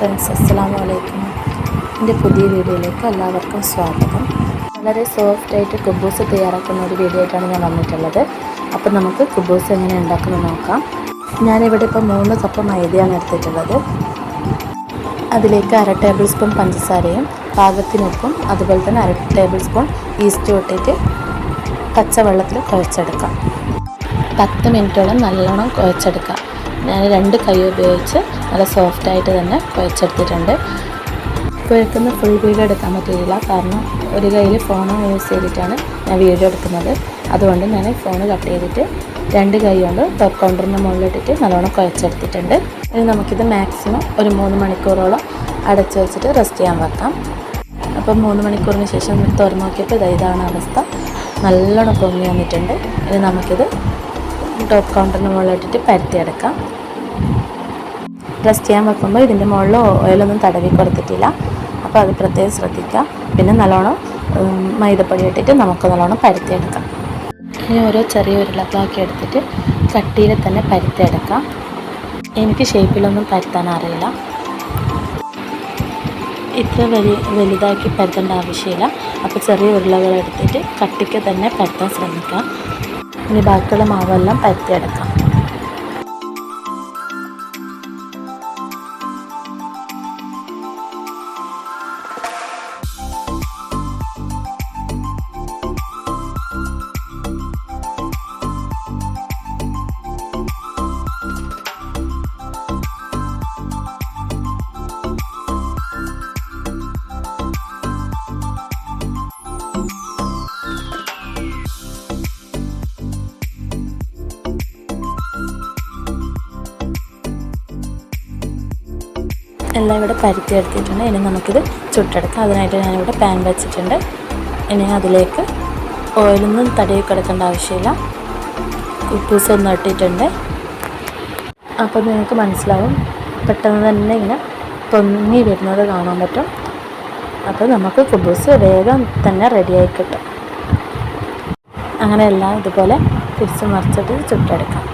Friends അസ്സാം വലൈക്കും എന്റെ പുതിയ വീഡിയോയിലേക്ക് എല്ലാവർക്കും സ്വാഗതം. വളരെ സോഫ്റ്റ് ആയിട്ട് കുബൂസ് തയ്യാറാക്കുന്ന ഒരു വീഡിയോ ആയിട്ടാണ് ഞാൻ വന്നിട്ടുള്ളത്. അപ്പോൾ നമുക്ക് കുബൂസ് എങ്ങനെ ഉണ്ടാക്കുന്നത് നോക്കാം. ഞാനിവിടെ ഇപ്പോൾ മൂന്ന് കപ്പ് മൈദയാണ് എടുത്തിട്ടുള്ളത്. അതിലേക്ക് അര ടേബിൾ സ്പൂൺ പഞ്ചസാരയും പാകത്തിനൊപ്പം അതുപോലെ തന്നെ അര ടേബിൾ സ്പൂൺ ഈസ്റ്റ് ഇട്ടിട്ട് പച്ചവെള്ളത്തിൽ കുഴച്ചെടുക്കാം. പത്ത് മിനിറ്റോളം നല്ലോണം കുഴച്ചെടുക്കാം. ഞാൻ രണ്ട് കൈ ഉപയോഗിച്ച് നല്ല സോഫ്റ്റായിട്ട് തന്നെ കുഴച്ചെടുത്തിട്ടുണ്ട്. കുഴക്കുന്ന ഫുൾ വീഡിയോ എടുക്കാൻ പറ്റിയില്ല കാരണം ഒരു കയ്യിൽ ഫോൺ യൂസ് ചെയ്തിട്ടാണ് ഞാൻ വീഡിയോ എടുക്കുന്നത്. അതുകൊണ്ട് ഞാൻ ഫോൺ കട്ട് ചെയ്തിട്ട് രണ്ട് കൈ കൊണ്ട് ടോപ്പ് കൗണ്ടറിന്റെ മുകളിലിട്ടിട്ട് നല്ലോണം കുഴച്ചെടുത്തിട്ടുണ്ട്. ഇനി നമുക്കിത് മാക്സിമം ഒരു മൂന്ന് മണിക്കൂറോളം അടച്ചു വെച്ചിട്ട് റെസ്റ്റ് ചെയ്യാൻ വെക്കാം. അപ്പം മൂന്ന് മണിക്കൂറിന് ശേഷം തുറന്നു നോക്കിയപ്പോൾ ഇതാ ഇതാണ് അവസ്ഥ. നല്ലോണം പൊങ്ങി വന്നിട്ടുണ്ട്. ഇനി നമുക്കിത് ടോപ്പ് കൗണ്ടറിന് മുകളിലിട്ടിട്ട് പരത്തിയെടുക്കാം റെസ്റ്റ് ചെയ്യാൻ വെക്കുമ്പോൾ ഇതിന്റെ മുകളിൽ ഓയിലൊന്നും തടവി കൊടുത്തിട്ടില്ല. അപ്പോൾ അത് പ്രത്യേകം ശ്രദ്ധിക്കുക. പിന്നെ നല്ലോണം മൈദപ്പൊടി ഇട്ടിട്ട് നമുക്ക് നല്ലോണം പരത്തിയെടുക്കാം ഇനി ഓരോ ചെറിയ ഉരുളക്കാക്കി എടുത്തിട്ട് കട്ടിയിൽ തന്നെ പരത്തിയെടുക്കാം എനിക്ക് ഷേപ്പിലൊന്നും പരത്താൻ അറിയില്ല. ഇത്ര വലിയ വലുതാക്കി പരത്തേണ്ട ആവശ്യമില്ല. അപ്പോൾ ചെറിയ ഉരുളകൾ എടുത്തിട്ട് കട്ടിക്ക് തന്നെ പരത്താൻ ശ്രമിക്കാം. ഇനി ബാക്കിയുള്ള മാവെല്ലാം പരത്തിയെടുക്കാം. എല്ലാം ഇവിടെ പരുത്തി എടുത്തിട്ടുണ്ട് ഇനി നമുക്കിത് ചുട്ടെടുക്കാം. അതിനായിട്ട് ഞാനിവിടെ പാൻ വെച്ചിട്ടുണ്ട്. ഇനി അതിലേക്ക് ഓയിലൊന്നും തടയിൽ കിടക്കേണ്ട ആവശ്യമില്ല. കുപ്പൂസ് ഒന്ന് ഇട്ടിട്ടുണ്ട്. അപ്പോൾ നിങ്ങൾക്ക് മനസ്സിലാവും. പെട്ടെന്ന് തന്നെ ഇങ്ങനെ പൊങ്ങി വരുന്നത് കാണാൻ പറ്റും. അപ്പോൾ നമുക്ക് കുബൂസ് വേഗം തന്നെ റെഡിയായി കിട്ടും. അങ്ങനെയെല്ലാം ഇതുപോലെ തിരിച്ച് മറിച്ചിട്ട് ചുട്ടെടുക്കാം.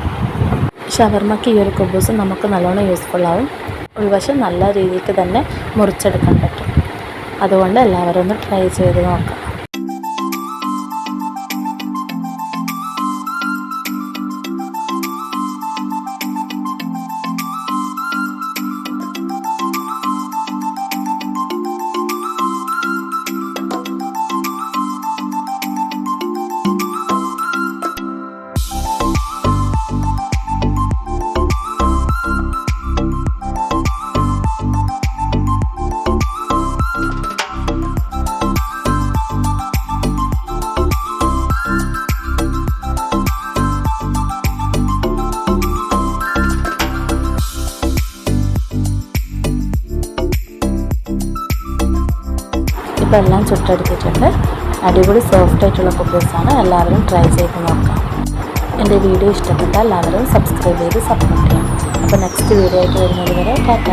ഷവർമ്മക്ക് ഈ ഒരു കുബൂസ് നമുക്ക് നല്ലോണം യൂസ്ഫുൾ ഉൾവശം നല്ല രീതിക്ക് തന്നെ മുറിച്ചെടുക്കാൻ പറ്റും. അതുകൊണ്ട് എല്ലാവരും ഒന്ന് ട്രൈ ചെയ്ത് നോക്കാം. ഇപ്പോൾ എല്ലാം ചുട്ടെടുത്തിട്ടുണ്ട് അടിപൊളി സോഫ്റ്റ് ആയിട്ടുള്ള കുക്കീസാണ് എല്ലാവരും ട്രൈ ചെയ്ത് നോക്കാം. എന്റെ വീഡിയോ ഇഷ്ടപ്പെട്ടാൽ എല്ലാവരും സബ്സ്ക്രൈബ് ചെയ്ത് സപ്പോർട്ട് ചെയ്യാം അപ്പോൾ നെക്സ്റ്റ് വീഡിയോ ആയിട്ട് വരുന്നത് വരെ ടാറ്റ.